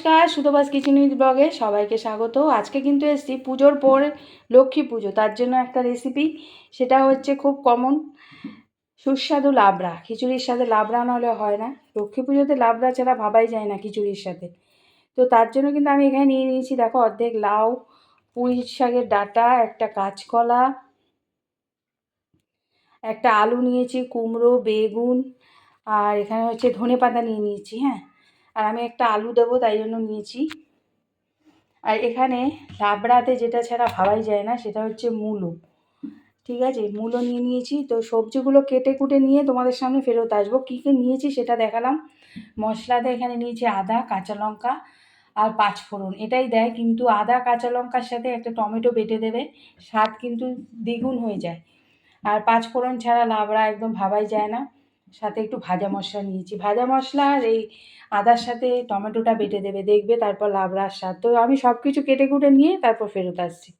নমস্কার সুতোবাস kitchen with ব্লগে সবাইকে স্বাগত। আজকে কিন্তু এসেছি পুজোর পর লক্ষ্মী পুজো, তার জন্য একটা রেসিপি সেটা হচ্ছে খুব কমন সুস্বাদু লাবড়া। খিচুড়ির সাথে লাবড়া নাহলে হয় না। লক্ষ্মী পুজোতে লাবড়া ছাড়া ভাবাই যায় না খিচুড়ির সাথে। তো তার জন্য কিন্তু আমি এখানে নিয়ে নিয়েছি, দেখো, অর্ধেক লাউ, পুঁই শাকের ডাঁটা, একটা কাঁচকলা, একটা আলু নিয়েছি, কুমড়ো, বেগুন, আর এখানে হচ্ছে ধনে পাতা নিয়ে নিয়েছি হ্যাঁ। আর আমি একটা আলু দেবো, তাই জন্য নিয়েছি। আর এখানে লাবড়াতে যেটা ছাড়া ভাবাই যায় না, সেটা হচ্ছে মূলো। ঠিক আছে, মূলো নিয়ে নিয়েছি। তো সবজিগুলো কেটে কুটে নিয়ে তোমাদের সামনে ফেরত আসব। কী কী নিয়েছি সেটা দেখালাম। মশলাতে এখানে নিয়েছি আদা, কাঁচা লঙ্কা আর পাঁচফোড়ন। এটাই দেয়, কিন্তু আদা, কাঁচা লঙ্কার সাথে একটা টমেটো বেটে দেবে, স্বাদ কিন্তু দ্বিগুণ হয়ে যায়। আর পাঁচফোড়ন ছাড়া লাবড়া একদম ভাবাই যায় না। সাথে একটু ভাজা মশলা নিয়েছি। ভাজা মশলা আর এই আদার সাথে টমেটোটা বেটে দেবে, দেখবে তারপর লাবড়ার স্বাদ। তো আমি সব কিছু কেটে কুটে নিয়ে তারপর ফেরত আসছি।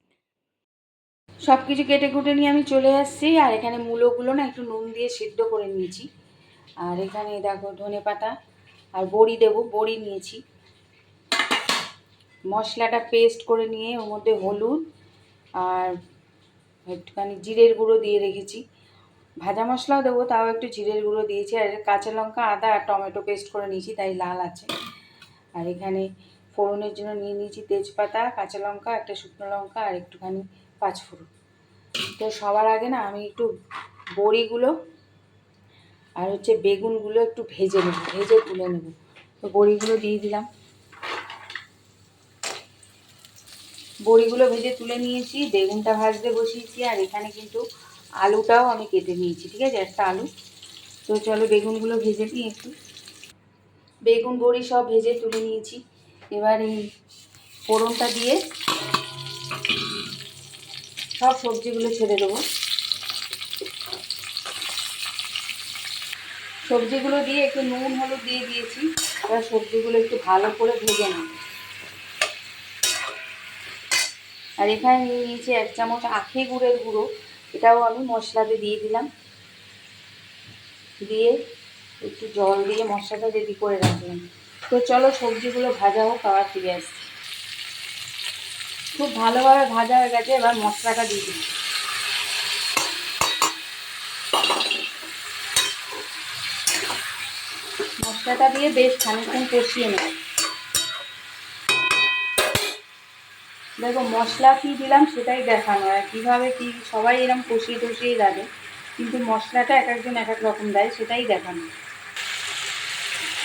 সব কিছু কেটে কুটে নিয়ে আমি চলে আসছি আর এখানে মূলোগুলো না একটু নুন দিয়ে সিদ্ধ করে নিয়েছি। আর এখানে দেখো ধনে পাতা আর বড়ি দেবো, বড়ি নিয়েছি। মশলাটা পেস্ট করে নিয়ে ওর মধ্যে হলুদ আর একটুখানি জিরের গুঁড়ো দিয়ে রেখেছি। ভাজা মশলাও দেবো, তাও একটু জিরের গুঁড়ো দিয়েছি, আর কাঁচা লঙ্কা, আদা আর টমেটো পেস্ট করে নিয়েছি, তাই লাল আছে। আর এখানে ফোড়নের জন্য নিয়ে নিয়েছি তেজপাতা, কাঁচা লঙ্কা, একটা শুকনো লঙ্কা, আর একটুখানি পাঁচফোড়ন। তো সবার আগে না আমি একটু বড়িগুলো আর হচ্ছে বেগুনগুলো একটু ভেজে নেব, ভেজে তুলে নেব। তো বড়িগুলো দিয়ে দিলাম। বড়িগুলো ভেজে তুলে নিয়েছি, বেগুনটা ভাজতে বসিয়েছি, আর এখানে কিন্তু আলুটাও আমি কেটে নিয়েছি, ঠিক আছে? একটা আলু। তো চলো বেগুনগুলো ভেজে নিই একটু। বেগুন, বড়ি সব ভেজে তুলে নিয়েছি। এবার এই ফোড়নটা দিয়ে সব সবজিগুলো ছেড়ে দেবো। সবজিগুলো দিয়ে একটু নুন, হলুদ দিয়ে দিয়েছি। এবার সবজিগুলো একটু ভালো করে ভেজে নেব। আর এখানে নিয়ে নিয়েছি এক চামচ আখে গুঁড়ের গুঁড়ো। এটাও আমি মশলাতে দিয়ে দিলাম। দিয়ে একটু জল দিয়ে মশলাটা রেডি করে রাখলাম। তো চলো সবজিগুলো ভাজা হোক, আবার ফিরে আসছি। খুব ভালোভাবে ভাজা হয়ে গেছে, এবার মশলাটা দিয়ে দিই মশলাটা দিয়ে বেশ খানিকক্ষণ কষিয়ে নেব। দেখো মশলা কী দিলাম সেটাই দেখানো আর কীভাবে কী, সবাই এরকম কষিয়ে টষিয়ে লাগে, কিন্তু মশলাটা এক একজন এক এক রকম দেয়, সেটাই দেখানো।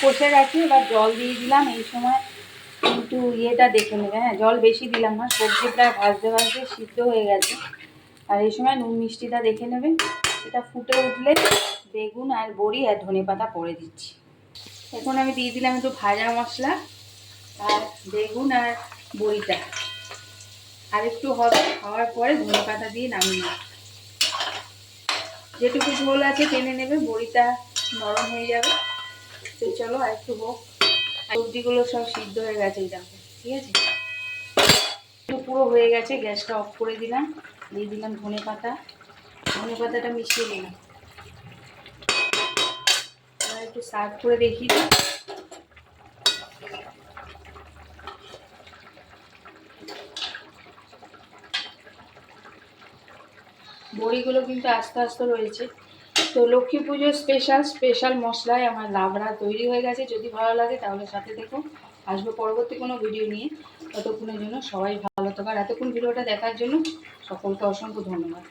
কষে গেছে, এবার জল দিয়ে দিলাম, এই সময় কিন্তু ইয়েটা দেখে নেবে হ্যাঁ জল বেশি দিলাম না, সবজি প্রায় ভাজতে ভাজতে সিদ্ধ হয়ে গেছে। আর এই সময় নুন মিষ্টিটা দেখে নেবে, এটা ফুটে উঠলে বেগুন আর বড়ি আর ধনে পাতা পরে দিচ্ছি। এখন আমি দিয়ে দিলাম একটু ভাজা মশলা আর বেগুন আর বড়িটা। আর একটু হবে হওয়ার পরে ধনে পাতা দিয়ে নামিয়ে নেব। যেটুকু ঝোল আছে টেনে নেবে, বড়িটা নরম হয়ে যাবে। তো চলো আর একটু হোক। সবজিগুলো সব সিদ্ধ হয়ে গেছে দেখো, ঠিক আছে? একটু পুরো হয়ে গেছে, গ্যাসটা অফ করে দিলাম, দিয়ে দিলাম ধনে পাতা ধনে পাতাটা মিশিয়ে দিলাম একটু সার্ভ করে দেখিয়ে বড়িগুলো কিন্তু আস্তে আস্তে রয়েছে। তো লক্ষ্মী পুজোর স্পেশাল স্পেশাল মশলায় আমার লাবড়া তৈরি হয়ে গেছে। যদি ভালো লাগে তাহলে সাথে দেখো আসব পরবর্তী কোনো ভিডিও নিয়ে। ততক্ষণের জন্য সবাই ভালো থাকার এতক্ষণ ভিডিওটা দেখার জন্য সকলকে অসংখ্য ধন্যবাদ।